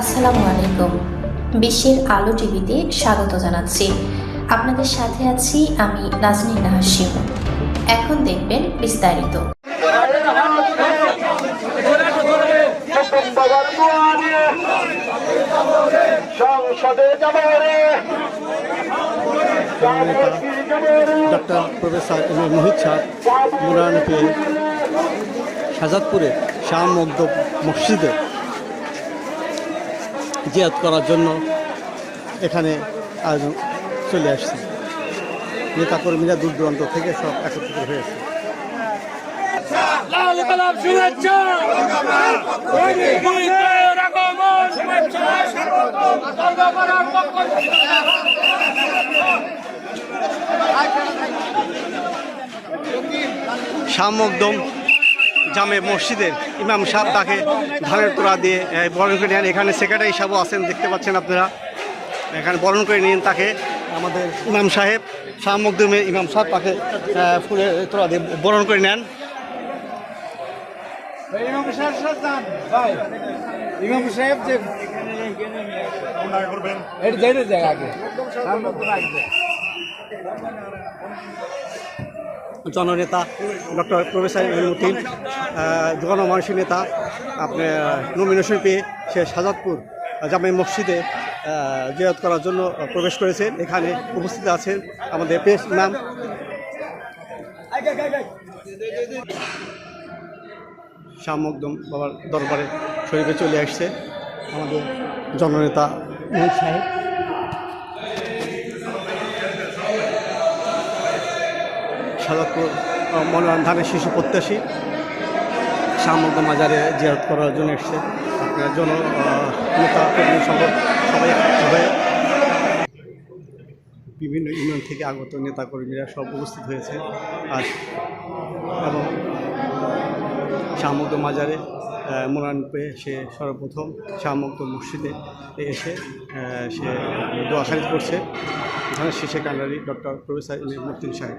আসসালামু আলাইকুম। বিশ্বের আলো টিভিতে স্বাগত জানাচ্ছি। আপনাদের সাথে আছি আমি নাজনীন নাহাসিম এখন দেখবেন বিস্তারিত। ডক্টর প্রফেসর মোহিত শাহজাদপুরে শাহ মগদ মসজিদে জিয়াদ করার জন্য এখানে আয়োজন চলে আসছে। নেতাকর্মীরা দূর দূরান্ত থেকে সব একত্রিত হয়েছে। লাল জামে মসজিদের ইমাম সাহেব তাকে ধানের তোড়া দিয়ে বরণ করে নেন। এখানে সেক্রেটারি সাহেবও আছেন, দেখতে পাচ্ছেন আপনারা। এখানে বরণ করে নিন তাকে, আমাদের ইমাম সাহেব শাহ মকদুমের ইমাম সাহেব তাকে ফুলের তোড়া দিয়ে বরণ করে নেন। ইমাম সাহেব সাহেব যে এটা জেনে যায় আগে। জননেতা ডক্টর প্রফেসর ইমুদ্দিন জনমানুষী নেতা আপনার নমিনেশন পেয়ে সে সাজাদপুর জামে মসজিদে জিয়ারত করার জন্য প্রবেশ করেছেন। এখানে উপস্থিত আছেন আমাদের পেশ নাম শাহ মকদম বাবার দরবারে শরীফে চলে আসছে আমাদের জননেতা সাহেব। সাদাপুর মনোরম ধানের শিশু প্রত্যাশী শাহমগ্ন মাজারে জিয়ারত করার জন্য এসছে। আপনার জন নেতা কর্মী সবাই হয়ে বিভিন্ন ইউনিয়ন থেকে আগত নেতা কর্মীরা সব উপস্থিত হয়েছে। আর এবং শাহমগ্ন মাজারে মোরান পেয়ে সে সর্বপ্রথম শাহমগ্ন মসজিদে এসে সে দোয়া করছে। ধানের শীষে কান্ডারি ডক্টর প্রফেসর মতিন সাহেব।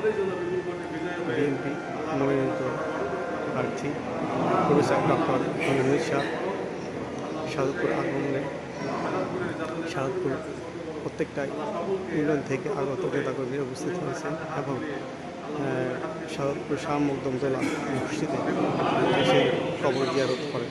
বিএনপি মনোনীত প্রার্থী প্রফেসর ডক্টর মনির শাহ শাহদপুর আগমনে শাহদপুর প্রত্যেকটা ইউনিয়ন থেকে আগত নেতাকর্মী উপস্থিত হয়েছেন এবং শাহদপুর শাহ মুকদমতলা মসজিদে এসে কবর জিয়ারত করেন।